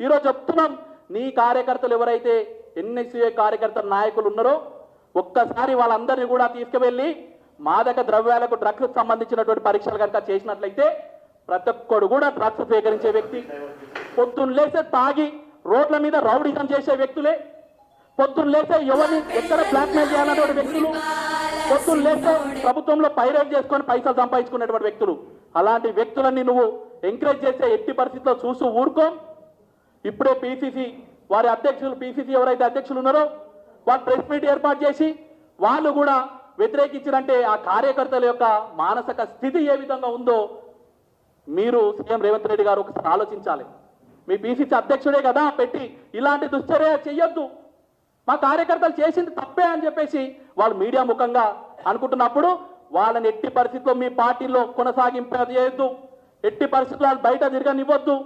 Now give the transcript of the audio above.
ఈరోజు చెప్తున్నాం నీ కార్యకర్తలు ఎవరైతే ఎన్ఎస్సీఏ కార్యకర్త నాయకులు ఉన్నారో ఒక్కసారి వాళ్ళందరినీ కూడా తీసుకువెళ్ళి మాదక ద్రవ్యాలకు డ్రగ్స్ సంబంధించినటువంటి పరీక్షలు కనుక చేసినట్లయితే ప్రతి ఒక్కడు కూడా డ్రగ్స్ స్వీకరించే వ్యక్తి. పొద్దున్న లేసే తాగి రోడ్ల మీద రౌడీజం చేసే వ్యక్తులే. పొద్దున్న లేసే ఎవరిని ఎక్కడ బ్లాక్మెయిల్ చేయాలన్నటువంటి వ్యక్తులు. పొద్దున్న లేసే ప్రభుత్వంలో పైరేట్ చేసుకొని పైసలు సంపాదించుకునేటువంటి వ్యక్తులు. అలాంటి వ్యక్తులని నువ్వు ఎంకరేజ్ చేసే ఎట్టి పరిస్థితిలో చూస్తూ ఊరుకో. ఇప్పుడే పిసిసి వారి అధ్యక్షులు పిసిసి ఎవరైతే అధ్యక్షులు ఉన్నారో వాళ్ళు ప్రెస్ మీట్ ఏర్పాటు చేసి వాళ్ళు కూడా వ్యతిరేకించారంటే ఆ కార్యకర్తల యొక్క మానసిక స్థితి ఏ విధంగా ఉందో మీరు సీఎం రేవంత్ రెడ్డి గారు ఒకసారి ఆలోచించాలి. మీ పిసిసి అధ్యక్షుడే కదా పెట్టి ఇలాంటి దుశ్చర్య చెయ్యొద్దు. మా కార్యకర్తలు చేసింది తప్పే అని చెప్పేసి వాళ్ళు మీడియా ముఖంగా అనుకుంటున్నప్పుడు వాళ్ళని ఎట్టి పరిస్థితుల్లో మీ పార్టీలో కొనసాగింపజేయొద్దు. ఎట్టి పరిస్థితుల్లో వాళ్ళు బయట తిరగనివ్వద్దు.